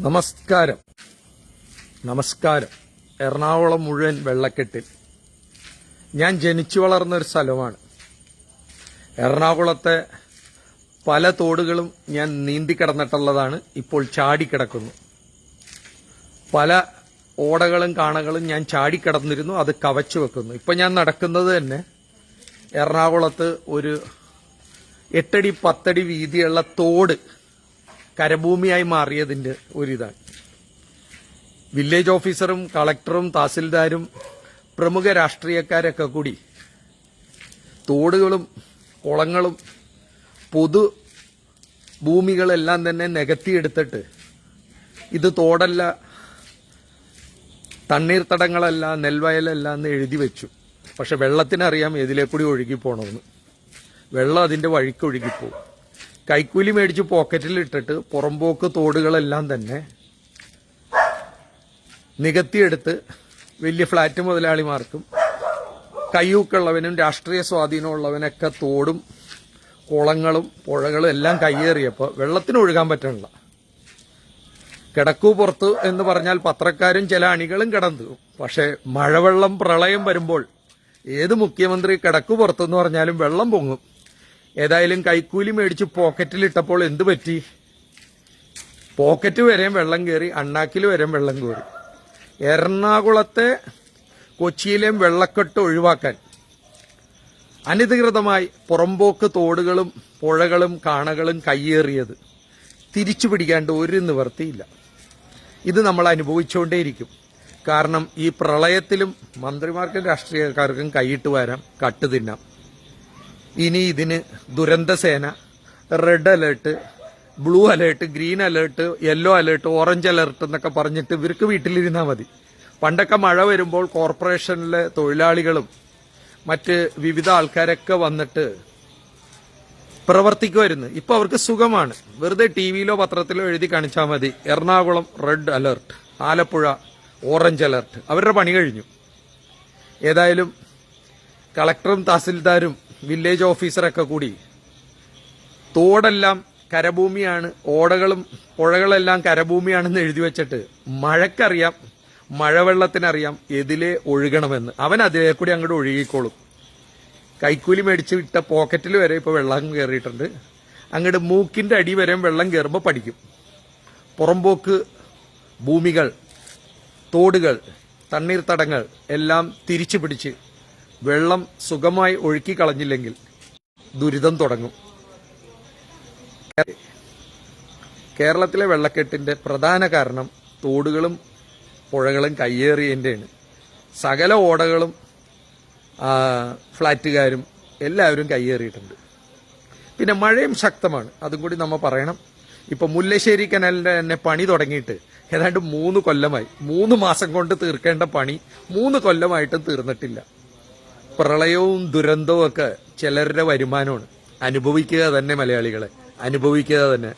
നമസ്കാരം. നമസ്കാരം. എറണാകുളം മുഴുവൻ വെള്ളക്കെട്ടിൽ. ഞാൻ ജനിച്ചു വളർന്ന ഒരു സ്ഥലമാണ്. എറണാകുളത്തെ പല തോടുകളും ഞാൻ നീന്തി കിടന്നിട്ടുള്ളതാണ്. ഇപ്പോൾ ചാടിക്കിടക്കുന്നു പല ഓടകളും കാണകളും ഞാൻ ചാടിക്കിടന്നിരുന്നു അത് കവച്ചു വെക്കുന്നു. ഇപ്പം ഞാൻ നടക്കുന്നത് തന്നെ എറണാകുളത്ത് ഒരു എട്ടടി പത്തടി വീതിയുള്ള തോട് കരഭൂമിയായി മാറിയതിന്റെ ഒരിതാണ്. വില്ലേജ് ഓഫീസറും കളക്ടറും തഹസിൽദാരും പ്രമുഖ രാഷ്ട്രീയക്കാരൊക്കെ കൂടി തോടുകളും കുളങ്ങളും പൊതു ഭൂമികളെല്ലാം തന്നെ നികത്തിയെടുത്തിട്ട് ഇത് തോടല്ല തണ്ണീർത്തടങ്ങളല്ല നെൽവയലല്ല എന്ന് എഴുതി വെച്ചു. പക്ഷെ വെള്ളത്തിനറിയാം ഏതിലേക്കൂടി ഒഴുകി പോണമെന്ന് വെള്ളം അതിന്റെ വഴിക്ക് ഒഴുകിപ്പോവും. കൈക്കൂലി മേടിച്ച് പോക്കറ്റിൽ ഇട്ടിട്ട് പുറമ്പോക്ക് തോടുകളെല്ലാം തന്നെ നികത്തിയെടുത്ത് വലിയ ഫ്ലാറ്റ് മുതലാളിമാർക്കും കയ്യൂക്കുള്ളവനും രാഷ്ട്രീയ സ്വാധീനമുള്ളവനൊക്കെ തോടും കുളങ്ങളും പുഴകളും എല്ലാം കയ്യേറിയപ്പോൾ വെള്ളത്തിന് ഒഴുകാൻ പറ്റണില്ല. കിടക്കൂ പുറത്ത് എന്ന് പറഞ്ഞാൽ പത്രക്കാരും ചില അണികളും കിടന്നു. പക്ഷേ മഴവെള്ളം പ്രളയം വരുമ്പോൾ ഏത് മുഖ്യമന്ത്രി കിടക്കു പുറത്തെന്ന് പറഞ്ഞാലും വെള്ളം പൊങ്ങും. ഏതായാലും കൈക്കൂലി മേടിച്ച് പോക്കറ്റിലിട്ടപ്പോൾ എന്തു പറ്റി? പോക്കറ്റ് വരെയും വെള്ളം കയറി അണ്ണാക്കിൽ വരെയും വെള്ളം കയറി എറണാകുളത്തെ കൊച്ചിയിലെയും വെള്ളക്കെട്ട് ഒഴിവാക്കാൻ അനധികൃതമായി പുറമ്പോക്ക് തോടുകളും പുഴകളും കാണകളും കയ്യേറിയത് തിരിച്ചു പിടിക്കാണ്ട് ഒരു നിവർത്തിയില്ല ഇത് നമ്മൾ അനുഭവിച്ചുകൊണ്ടേയിരിക്കും. കാരണം ഈ പ്രളയത്തിലും മന്ത്രിമാർക്കും രാഷ്ട്രീയക്കാർക്കും കൈയിട്ട് വരാം കട്ട് തിന്നാം. ഇനി ഇതിന് ദുരന്തസേന red alert blue alert green alert yellow alert orange alert എന്നൊക്കെ പറഞ്ഞിട്ട് ഇവർക്ക് വീട്ടിലിരുന്നാൽ മതി. പണ്ടൊക്കെ മഴ വരുമ്പോൾ കോർപ്പറേഷനിലെ തൊഴിലാളികളും മറ്റ് വിവിധ ആൾക്കാരൊക്കെ വന്നിട്ട് പ്രവർത്തിക്കുമായിരുന്നു. ഇപ്പൊ അവർക്ക് സുഖമാണ്. വെറുതെ ടി വിയിലോ പത്രത്തിലോ എഴുതി കാണിച്ചാൽ മതി. Ernakulam red alert Alappuzha orange alert അവരുടെ പണി കഴിഞ്ഞു. ഏതായാലും കളക്ടറും തഹസിൽദാരും വില്ലേജ് ഓഫീസറൊക്കെ കൂടി. തോടെല്ലാം കരഭൂമിയാണ് ഓടകളും പുഴകളെല്ലാം കരഭൂമിയാണെന്ന് എഴുതി വെച്ചിട്ട് മഴക്കറിയാം മഴവെള്ളത്തിനറിയാം എതിലെ ഒഴുകണമെന്ന്. അവൻ അതിലേ കൂടി അങ്ങോട്ട് ഒഴുകിക്കോളും. കൈക്കൂലി മേടിച്ച് വിട്ട പോക്കറ്റിൽ വരെ ഇപ്പോൾ വെള്ളം കയറിയിട്ടുണ്ട് അങ്ങോട്ട് മൂക്കിന്റെ അടി വരെ വെള്ളം കയറുമ്പോൾ പഠിക്കും. പുറമ്പോക്ക് ഭൂമികൾ തോടുകൾ തണ്ണീർത്തടങ്ങൾ എല്ലാം തിരിച്ചു പിടിച്ച് വെള്ളം സുഖമായി ഒഴുക്കി കളഞ്ഞില്ലെങ്കിൽ ദുരിതം തുടങ്ങും. കേരളത്തിലെ വെള്ളക്കെട്ടിന്റെ പ്രധാന കാരണം തോടുകളും പുഴകളും കയ്യേറിയതിന്റെയാണ് സകല ഓടകളും ഫ്ളാറ്റുകാരും എല്ലാവരും കയ്യേറിയിട്ടുണ്ട്. പിന്നെ മഴയും ശക്തമാണ്. അതും കൂടി നമ്മൾ പറയണം. ഇപ്പൊ മുല്ലശ്ശേരി കനാലിന്റെ തന്നെ പണി തുടങ്ങിയിട്ട് ഏതാണ്ട് മൂന്ന് കൊല്ലമായി. മൂന്ന് മാസം കൊണ്ട് തീർക്കേണ്ട പണി മൂന്ന് കൊല്ലമായിട്ടും തീർന്നിട്ടില്ല. പ്രളയവും ദുരന്തവും ഒക്കെ ചിലരുടെ വരുമാനമാണ്. അനുഭവിക്കുക തന്നെ മലയാളികളെ. അനുഭവിക്കുക തന്നെ.